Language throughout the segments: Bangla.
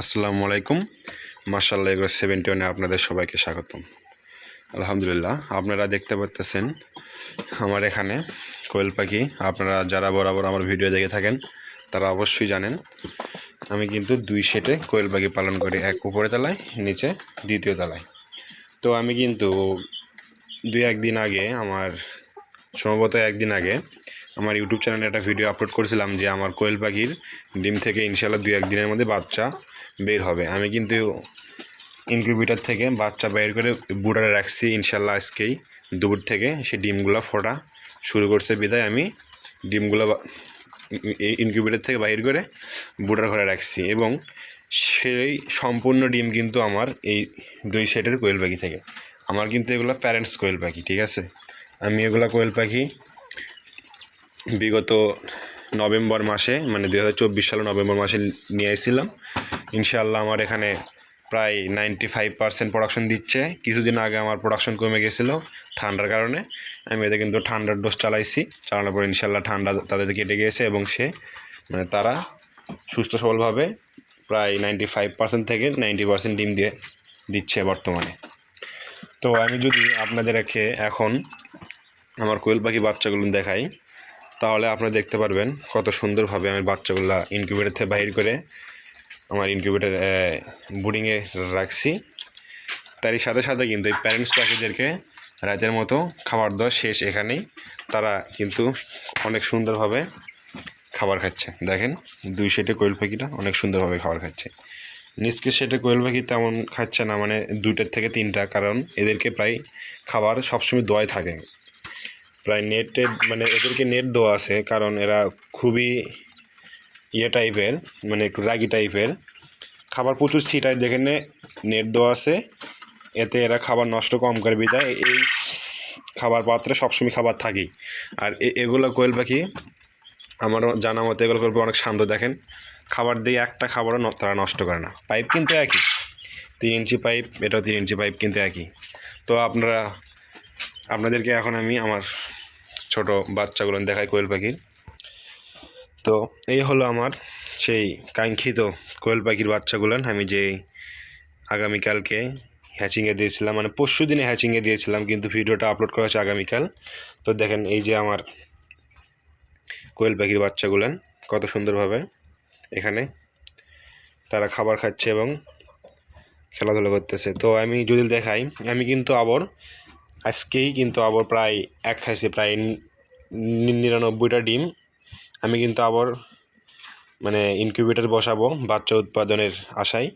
আসসালামু আলাইকুম। মার্শাল্লাহ এগুলো সেভেন্টি ওয়ানে আপনাদের সবাইকে স্বাগতম। আলহামদুলিল্লাহ, আপনারা দেখতে পাচ্তেছেন আমার এখানে কোয়েল পাখি। আপনারা যারা বরাবর আমার ভিডিও দেখে থাকেন, তারা অবশ্যই জানেন, আমি কিন্তু দুই সেটে কোয়েল পাখি পালন করি, এক উপরে তলায়, নিচে দ্বিতীয় তলায়। তো আমি কিন্তু দুই একদিন আগে আমার, সম্ভবত একদিন আগে আমার ইউটিউব চ্যানেলে একটা ভিডিও আপলোড করেছিলাম যে আমার কোয়েল পাখির ডিম থেকে ইনশাল্লাহ দুই একদিনের মধ্যে বাচ্চা বের হবে। আমি কিন্তু ইনকিউবেটার থেকে বাচ্চা বের করে বুড়ারে রাখছি ইনশাল্লাহ আজকেই। দুপুর থেকে সে ডিমগুলো ফোটা শুরু করছে বিদায়। আমি ডিমগুলো ইনকিউবেটার থেকে বাইর করে বুড়ার ঘরে রাখছি এবং সেই সম্পূর্ণ ডিম কিন্তু আমার এই দুই সেটের কোয়েল পাখি থেকে। আমার কিন্তু এগুলো প্যারেন্টস কোয়েল পাখি, ঠিক আছে? আমি এগুলো কোয়েল পাখি বিগত নভেম্বর মাসে মানে দু হাজার চব্বিশ সালে নভেম্বর মাসে নিয়ে এসেছিলাম ইনশাআল্লাহ আমার এখানে প্রায় নাইনটি ফাইভ পার্সেন্ট প্রোডাকশন দিচ্ছে। কিছুদিন আগে আমার প্রোডাকশন কমে গেছিল ঠান্ডার কারণে। আমি এদের কিন্তু ঠান্ডার ডোজ চালাইছি। চালানোর পর ইনশাল্লাহ ঠান্ডা তাদের কেটে গিয়েছে এবং সে মানে তারা সুস্থ সবলভাবে প্রায় নাইনটি ফাইভ পার্সেন্ট থেকে নাইনটি পার্সেন্ট ডিম দিয়ে দিচ্ছে বর্তমানে। তো আমি যদি আপনাদের আপনাদেরকে এখন আমার কোয়েল পাখি বাচ্চাগুলো দেখাই, তাহলে আপনারা দেখতে পারবেন কত সুন্দরভাবে আমি বাচ্চাগুলো ইনকিউবেটার থেকে বাহির করে আমার ইনকিউবেটার বুডিংয়ে রাখছি। তারই সাথে সাথে কিন্তু এই প্যারেন্টস পাখিদেরকে রাতের মতো খাবার দেওয়া শেষ এখানেই। তারা কিন্তু অনেক সুন্দরভাবে খাবার খাচ্ছে। দেখেন, দুই সেটে কোয়েল পাখিটা অনেক সুন্দরভাবে খাবার খাচ্ছে। নিচকে সেটে কোয়েল পাখি তেমন খাচ্ছে না মানে দুইটার থেকে তিনটা, কারণ এদেরকে প্রায় খাবার সবসময় দোয়াই থাকে। প্রায় নেটের মানে এদেরকে নেট দেওয়া আছে, কারণ এরা খুবই ইয়ে টাইপের মানে একটু রাগি টাইপের। খাবার প্রচুর ছিটায় দেখে নে, নেট দেওয়া আছে। এতে এরা খাবার নষ্ট কম করে বিদায়। এই খাবার পাত্রে সবসময় খাবার থাকেই। আর এগুলো কোয়েল পাখি আমারও জানা মতো এগুলো করবে অনেক শান্ত, দেখেন। খাবার দিয়ে একটা খাবারও তারা নষ্ট করে না। পাইপ কিন্তু একই। তিন ইঞ্চি পাইপ, এটাও তিন ইঞ্চি পাইপ কিন্তু একই। তো আপনারা, আপনাদেরকে এখন আমি আমার ছোট বাচ্চাগুলো দেখাই কোয়েল পাখির। তো এই হলো আমার সেই কাঙ্ক্ষিত কোয়েল পাখির বাচ্চাগুলো। আমি যে আগামীকালকে হ্যাচিংয়ে দিয়েছিলাম মানে পরশু দিনে হ্যাচিংয়ে দিয়েছিলাম, কিন্তু ভিডিওটা আপলোড করা হচ্ছে আগামীকাল। তো দেখেন এই যে আমার কোয়েল পাখির বাচ্চাগুলেন কত সুন্দরভাবে এখানে তারা খাবার খাচ্ছে এবং খেলাধুলা করতেছে। তো আমি যদি দেখাই, আমি কিন্তু আবার, আজকেই কিন্তু আবার প্রায় এক খাইছি, প্রায় নিরানব্বইটা ডিম। আমি কিন্তু আবার মানে ইনকিউবেটর বসাবো বাচ্চা উৎপাদনের আশায়।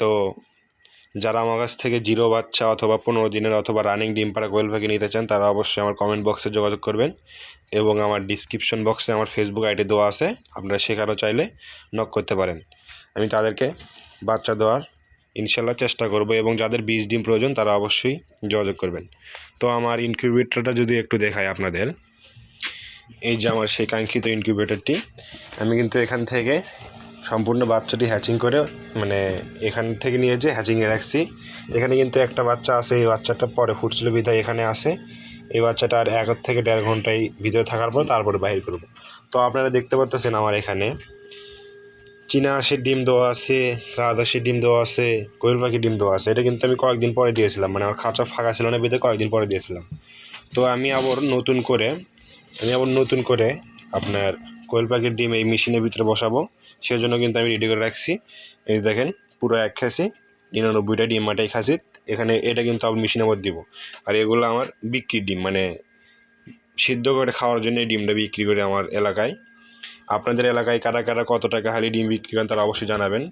তো যারা আমার কাছ থেকে জিরো বাচ্চা অথবা পনেরো দিনের অথবা রানিং ডিম পাড়া কোয়েল পাখি নিতে চান, তারা অবশ্যই আমার কমেন্ট বক্সে যোগাযোগ করবেন এবং আমার ডিসক্রিপশন বক্সে আমার ফেসবুক আইডি দেওয়া আছে, আপনারা সেখানেও চাইলে নক করতে পারেন। আমি তাদেরকে বাচ্চা দেওয়ার ইনশাল্লাহ চেষ্টা করব এবং যাদের বীজ ডিম প্রয়োজন, তারা অবশ্যই যোগাযোগ করবেন। তো আমার ইনকিউবেটরটা যদি একটু দেখায় আপনাদের। এই যে আমার সেই কাঙ্ক্ষিত ইনকিউবেটরটি আমি কিন্তু এখান থেকে সম্পূর্ণ বাচ্চাটি হ্যাচিং করে মানে এখান থেকে নিয়ে যে হ্যাচিংয়ে রাখছি। এখানে কিন্তু একটা বাচ্চা আছে, এই বাচ্চাটা পরে ফুটছিল বিধায় এখানে আসে এই বাচ্চাটা আর এক থেকে দেড় ঘন্টায় ভিতরে থাকার পর তারপরে বাহির করব। তো আপনারা দেখতে পাচ্ছেন আমার এখানে। চীনা হাঁসের ডিম দেওয়া আছে রাজহাঁসের ডিম দেওয়া আছে কোয়েল পাখির ডিম দেওয়া আছে। এটা কিন্তু আমি কয়েকদিন পরে দিয়েছিলাম মানে আমার খাঁচা ফাঁকা ছিল না ভিতরে কয়েকদিন পরে দিয়েছিলাম। তো আমি আবার নতুন করে আমি আবার নতুন করে আপনার কোয়েল পাখির ডিম এই মেশিনের ভিতরে বসাবো। সেজন্য কিন্তু আমি রেডি করে রাখছি। এই দেখেন, পুরো এক খাসি, নিরানব্বইটা ডিম মাটাই খাসি। এখানে এটা কিন্তু আবার মেশিনের মধ্যে দিব। আর এগুলো আমার বিক্রির ডিম মানে সিদ্ধ করে খাওয়ার জন্য এই ডিমটা বিক্রি করে আমার এলাকায়। আপনাদের এলাকায় কারা কারা কত টাকা হালি ডিম বিক্রি করেন তারা অবশ্যই জানাবেন।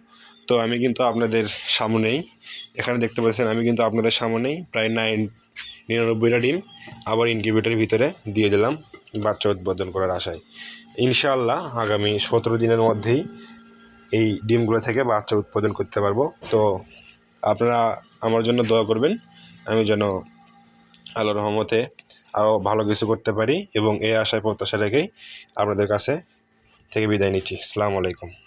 তো আমি কিন্তু আপনাদের সামনেই, এখানে দেখতে পাচ্ছেন, আমি কিন্তু আপনাদের সামনেই প্রায় নাইন নিরানব্বইটা ডিম আবার ইনকিউবেটারের ভিতরে দিয়ে দিলাম। বাচ্চা উৎপাদন করার আশায়। ইনশাআল্লাহ আগামী সতেরো দিনের মধ্যেই এই ডিমগুলো থেকে বাচ্চা উৎপাদন করতে পারব। তো আপনারা আমার জন্য দোয়া করবেন, আমি যেন আল্লাহ রহমতে আরও ভালো কিছু করতে পারি এবং এই আশায় প্রত্যাশা রেখেই আপনাদের কাছে থেকে বিদায় নিচ্ছি। আসসালামু আলাইকুম।